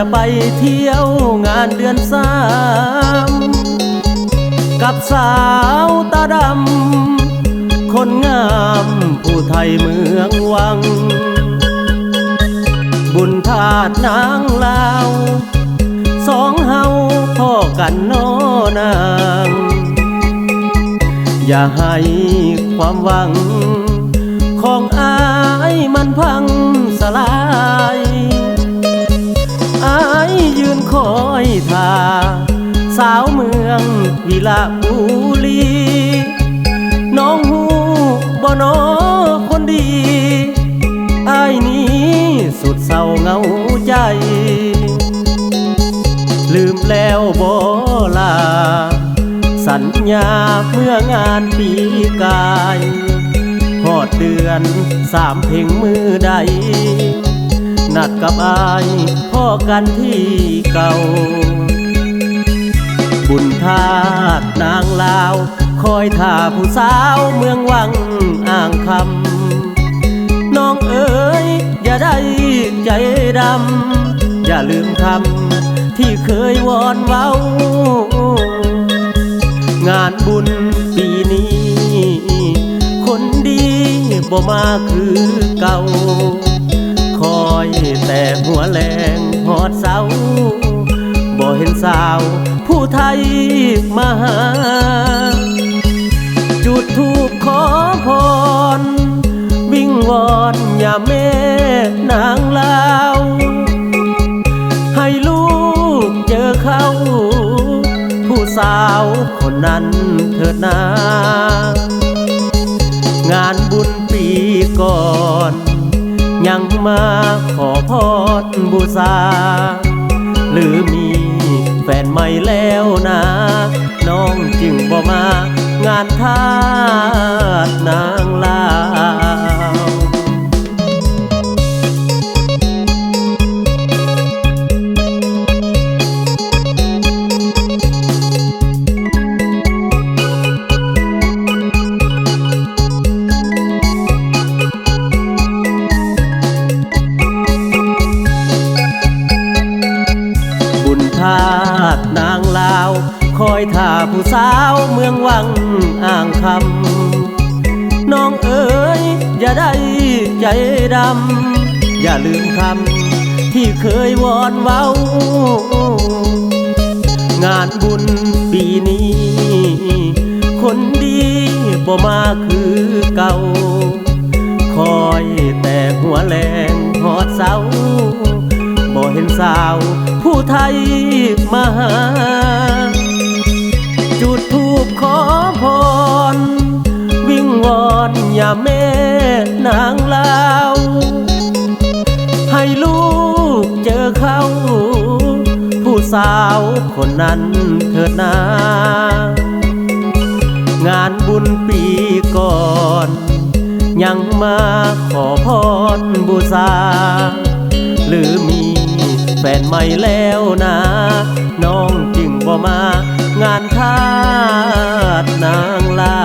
จะไปเที่ยวงานเดือนสามกับสาวตาดำ คนงามผู้ไทยเมืองวัง บุญธาตุนางลาว สองเฮาพ่อกันนอนาง อย่าให้ความหวัง ของอายมันพัง อยทา สาวเมืองวิลาบุรี น้องหูบ่นอคนดีอายนี้สุดเศร้าเงาใจ ลืมแล้วบ่ลา สัญญาเมื่องานปีกายหอดเดือนสามเพ่งมือใด นัดกับอายพ่อกันที่เก่า บุญธาตุนางลาว คอยท่าผู้สาวเมืองวังอ่างคำ น้องเอ๋ยอย่าได้ใจดำ อย่าลืมคำที่เคยวอนเว้า งานบุญปีนี้ คนดีบ่มาคือเก่า อยแต่หัวแรงหอดเสาบ่เห็นสาว ผู้ไทยมาหา จุดทูบขอพร วิ่งวอนอย่าแม่นางลาว ให้ลูกเจอเขา ผู้สาวคนนั้นเถิดนางานบุญปีก่อน ยังมาขอพรบูชาหรือมีแฟนใหม่แล้วนะ น้องจึงบ่มางานทาสนางลา ผู้สาวเมืองวังอ่างคำน้องเอ๋ยอย่าได้ใจดำ อย่าลืมคำที่เคยวอนเว้า งานบุญปีนี้ คนดีบ่มาคือเก่า คอยแต่หัวแรงหอดเสาบ่เห็นสาวผู้ไทยมาหาาวคนนั้นเถิดนางานบุญปีก่อน ยังมาขอพรบูชาหรือมีแฟนใหม่แล้วนะ น้องจึงบ่มางานทาสนางลา